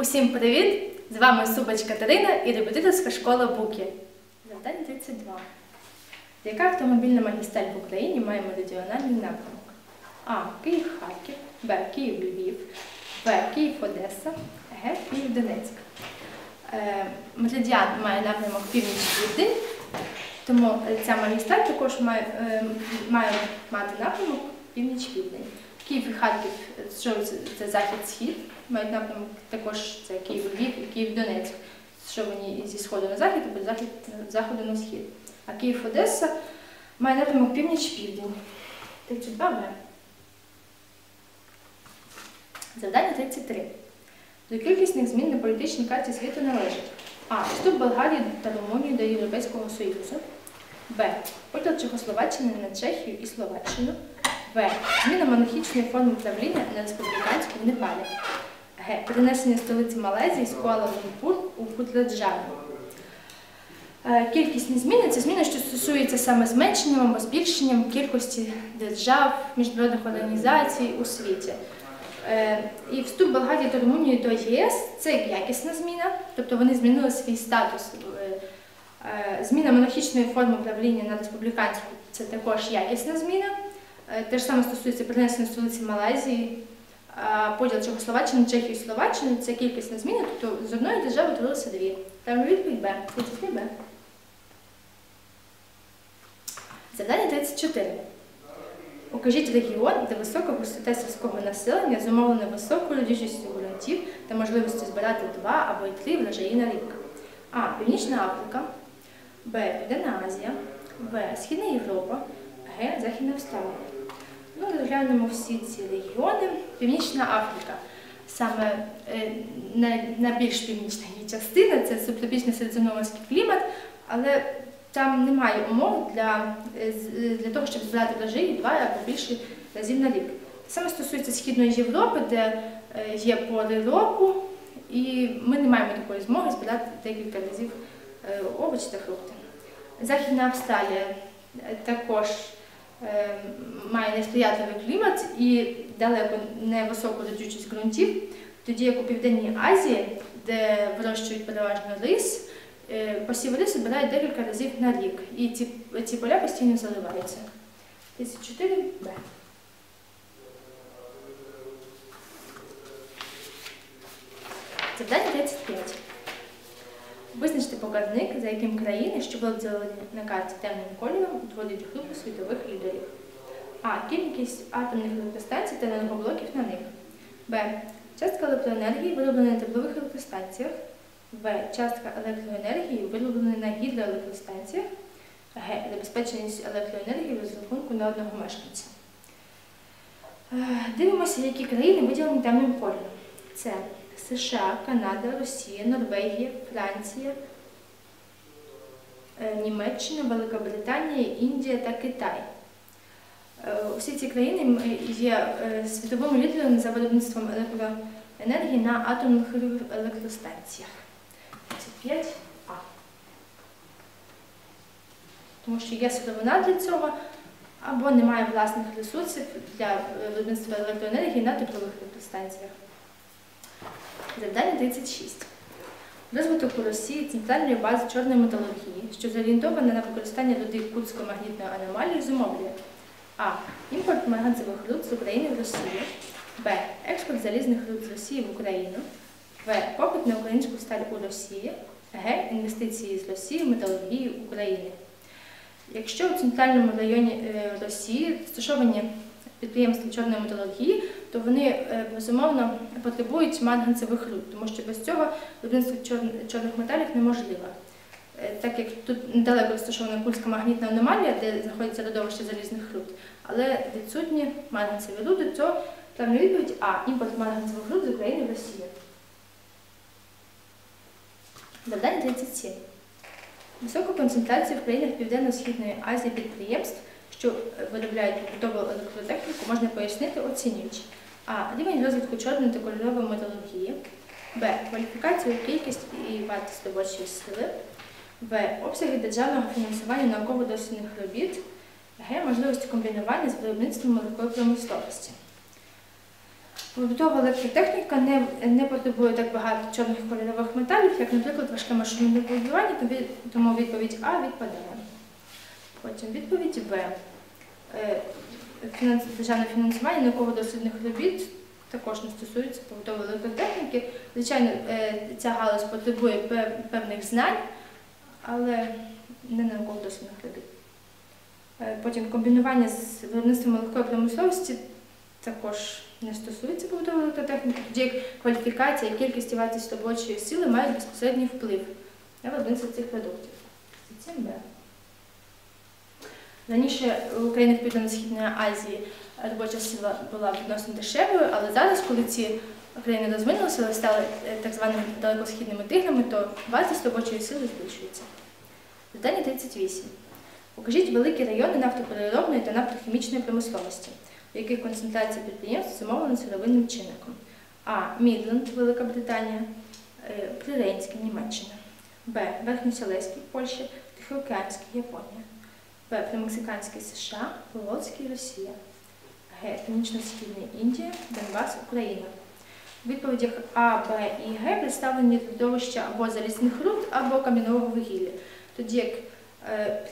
Усім привіт! З вами Субач Катерина і репетиторська школа Буки. Завдання 32. Яка автомобільна магістраль в Україні має меридіональний напрямок? А. Київ-Харків, Б. Київ-Львів, В. Київ-Одеса, Г. Київ-Донецьк. Е, Меридіан має напрямок північ-південь, тому ця магістраль також має, е, має мати напрямок північ-південь. Київ і Харків, що це, захід-схід, мають напрямок також це Київ-Львів і Київ-Донецьк, що вони зі сходу на захід або захід, заходу на схід. А Київ-Одеса має напрямок північ-південь. 32 Б. Завдання 33. До кількісних змін на політичній карті світу належить А. Вступ Болгарії та Румунії до Європейського Союзу. Б. Поділ Чехословаччини на Чехію і Словаччину. В. Зміна монархічної форми правління на республіканську в Непалі. Г. Перенесення столиці Малайзії з Куала-Лумпур у Путраджану. Е, Кількісні зміни це зміни, що стосуються саме зменшенням або збільшенням кількості держав, міжнародних організацій у світі. Е, І вступ Болгарії та Румунії до ЄС це якісна зміна, тобто вони змінили свій статус. Е, Зміна монархічної форми правління на республіканську це також якісна зміна. Е, Те ж саме стосується перенесення столиці Малайзії, поділ Чехословаччини, Чехії і Словаччини це кількісна зміна, тобто з одної держави творилося дві. Там відповідь Б. 33 Б. Завдання 34. Укажіть регіон, де висока густота сільського населення зумовлена високою родючістю ґрунтів та можливістю збирати два або й три врожаї на рік. А. Північна Африка, Б. Південна Азія, В. Східна Європа, Г. Західна Австралія. Ну, розглянемо всі ці регіони. Північна Африка. Саме е, найбільш північна її частина це субтропічний середземноморський клімат, але там немає умов для, е, для того, щоб збирати врожаї два або більше разів на рік. Саме стосується Східної Європи, де е, є пори року, і ми не маємо такої змоги збирати декілька разів е, овочі та фрукти. Західна Австралія е, також е, має несприятливий клімат і далеко невисоку родючість ґрунтів, тоді як у Південній Азії, де вирощують переважно рис, е, посів рису збирають декілька разів на рік, і ці, ці поля постійно заливаються. 34 Б. Завдання 35. Визначте показник, за яким країни, що були на карті темним кольором, в групу світових лідерів. А. Кількість атомних електростанцій та енергоблоків на них. Б. Частка електроенергії, вироблена на теплових електростанціях. В. Частка електроенергії, вироблена на гідроелектростанціях. Г. Забезпеченість електроенергії в розрахунку на одного мешканця. Е, Дивимося, які країни виділені темним кольором. Це США, Канада, Росія, Норвегія, Франція, е, Німеччина, Велика Британія, Індія та Китай. Е, Усі ці країни є е, світовими лідерами за виробництвом електроенергії на атомних електростанціях. 35 А. Тому що є сировина для цього, або немає власних ресурсів для е, виробництва електроенергії на теплових електростанціях. Завдання 36. Розвиток у Росії центральної бази чорної металургії, що зорієнтована на використання руди Курської магнітної аномалії, зумовлює А. Імпорт марганцевих руд з України в Росію. Б. Експорт залізних руд з Росії в Україну. В. Попит на українську сталь у Росії. Г. Інвестиції з Росії в металургію України. Якщо у центральному районі е, Росії розташовані підприємства чорної металургії, то вони е, безумовно потребують марганцевих руд, тому що без цього виробництво чорних металів неможливо. Е, Так як тут недалеко розташована Курська магнітна аномалія, де знаходиться родовище залізних руд, але відсутні марганцеві руди, то правильна відповідь А. Імпорт марганцевих руд з України в Росію. Завдання 37. Високу концентрацію в країнах Південно-Східної Азії підприємств, що е, виробляють побутову електротехніку, можна пояснити оцінюючи А. Рівень розвитку чорної та кольорової металургії, Б. Кваліфікацію, кількість і вартість робочої сили, В. Обсяги державного фінансування науково-дослідних робіт, Г. Можливості комбінування з виробництвом морської промисловості. Побутова електротехніка не, не потребує так багато чорних кольорових металів, як, наприклад, важке машинне будування, тому відповідь А відпадає. Потім відповідь Б. Е, Державне фінансування науково-дослідних робіт також не стосується побутової електротехніки. Звичайно, е, ця галузь потребує певних знань, але не науково-дослідних робіт. Е, Потім комбінування з виробництвом легкої промисловості також не стосується побутової електротехніки, тоді як кваліфікація кількість і вартість робочої сили мають безпосередній вплив на виробництво цих продуктів. Це. Раніше в Україні в Південно-Східної Азії робоча сила була відносно дешевою, але зараз, коли ці країни розвинулися, але стали е, так званими далекосхідними тиграми, то вартість робочої сили збільшується. Питання 38. Покажіть великі райони нафтопереробної та нафтохімічної промисловості, у яких концентрація підприємств зумовлена сировинним чинником. А. Мідленд, Велика Британія, е, Приренський, Німеччина. Б. Верхньоселеський, Польща, Тихоокеанський, Японія. Б. Примексиканський США, Полоцький, Росія. Г. Північно-Східний Індія, Донбас, Україна. У відповідях А, Б і Г представлені родовища або залізних руд, або кам'яного вугілля. Тоді як е,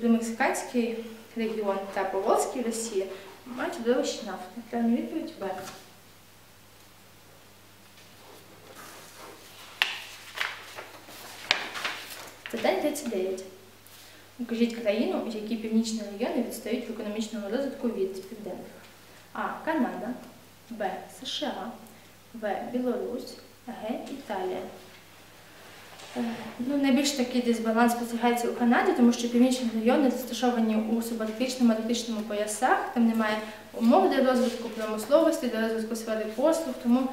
примексиканський регіон та Поволзький Росія мають родовище нафти. Правильна відповідь Б. Питання 39. Укажіть країну, в якій північні райони відстають в економічному розвитку від південних. А. Канада, Б. США, В. Білорусь, Г. Італія. Е, Ну, найбільш такий дисбаланс спостерігається у Канаді, тому що північні райони розташовані у субарктичному арктичному поясах, там немає умов для розвитку промисловості, для розвитку сфери послуг, тому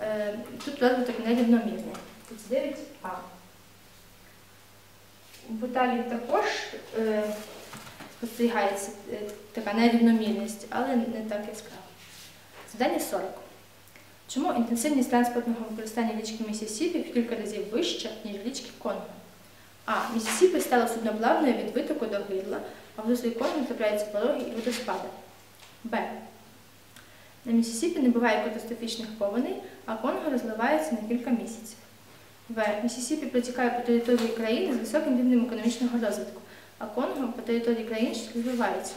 е, тут розвиток нерівномірний. 39 А. В Італії також е, спостерігається е, така нерівномірність, але не так яскраво. Завдання 40. Чому інтенсивність транспортного використання річки Місісіпі в кілька разів вища, ніж річки Конго? А. Місісіпі стала судноплавною від витоку до гирла, а в руслі Конго трапляються пороги і водоспади. Б. На Місісіпі не буває катастрофічних повеней, а Конго розливається на кілька місяців. В. Місісіпі протікає по території країни з високим рівнем економічного розвитку, а Конго по території країн, що розвиваються.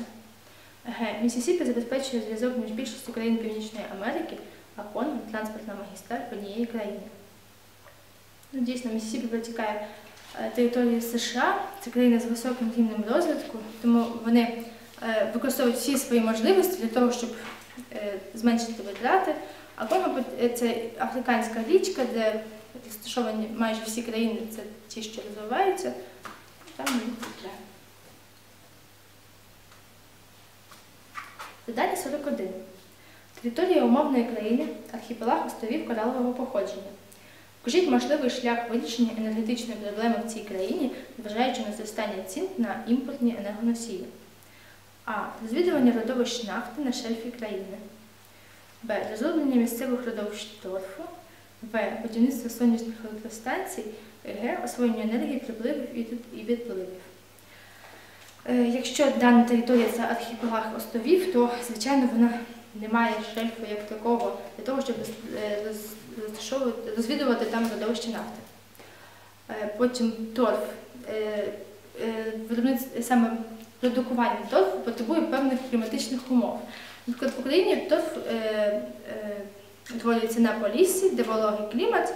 Г. Місісіпі забезпечує зв'язок між більшістю країн Північної Америки, а Конго транспортна магістраль однієї країни. Ну, дійсно, Місісіпі протікає е, США, це країна з високим рівнем розвитку, тому вони е, використовують всі свої можливості для того, щоб е, зменшити витрати. А Конго е, це африканська річка, де розташовані майже всі країни, це ті, що розвиваються, там не Задання 41. Територія умовної країни, архіпелаг островів коралового походження. Вкажіть можливий шлях вирішення енергетичної проблеми в цій країні, зважаючи на зростання цін на імпортні енергоносії. А. Розвідування родовищ нафти на шельфі країни. Б. Розроблення місцевих родовищ торфу. В. Будівництво сонячних електростанцій. Г. Освоєння енергії припливів і відпливів. Е, Якщо дана територія це архіпелаг островів, то звичайно вона не має шельфу як такого для того, щоб е, розвідувати там родовище нафти. Е, Потім торф. Саме продукування торфу потребує певних кліматичних умов. Наприклад, в Україні торф утворюється на поліссі, де вологий клімат,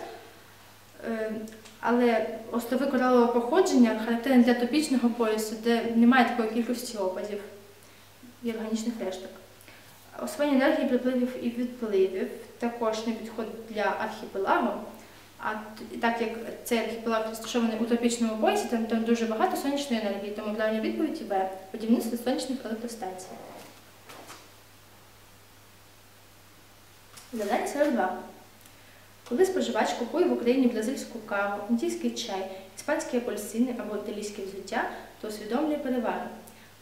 але острови коралового походження характерні для тропічного поясу, де немає такої кількості опадів і органічних решток. Освоєння енергії припливів і відпливів також не підходить для архіпелагу. А так як цей архіпелаг розташований у тропічному поясі, там, там дуже багато сонячної енергії, тому правильна відповідь Б. Будівництво сонячних електростанцій. Завдання 42. Коли споживач купує в Україні бразильську каву, індійський чай, іспанські апельсини або італійське взуття, то усвідомлює переваги.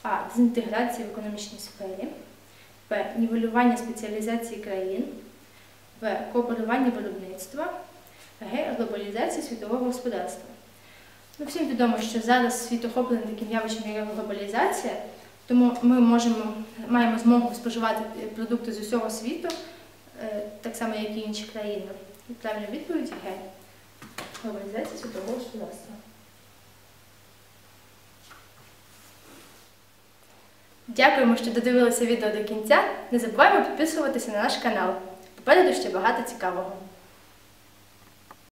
А. Дезінтеграція в економічній сфері. Б. Нівелювання спеціалізації країн. В. Кооперування виробництва. Г. Глобалізація світового господарства. Ну, всім відомо, що зараз світ охоплений таким явищем, як глобалізація, Тому ми можемо, маємо змогу споживати продукти з усього світу, е, так само, як і інші країни. Правильна відповідь Г. Глобалізація світового господарства. Дякуємо, що додивилися відео до кінця. Не забуваємо підписуватися на наш канал. Попереду ще багато цікавого.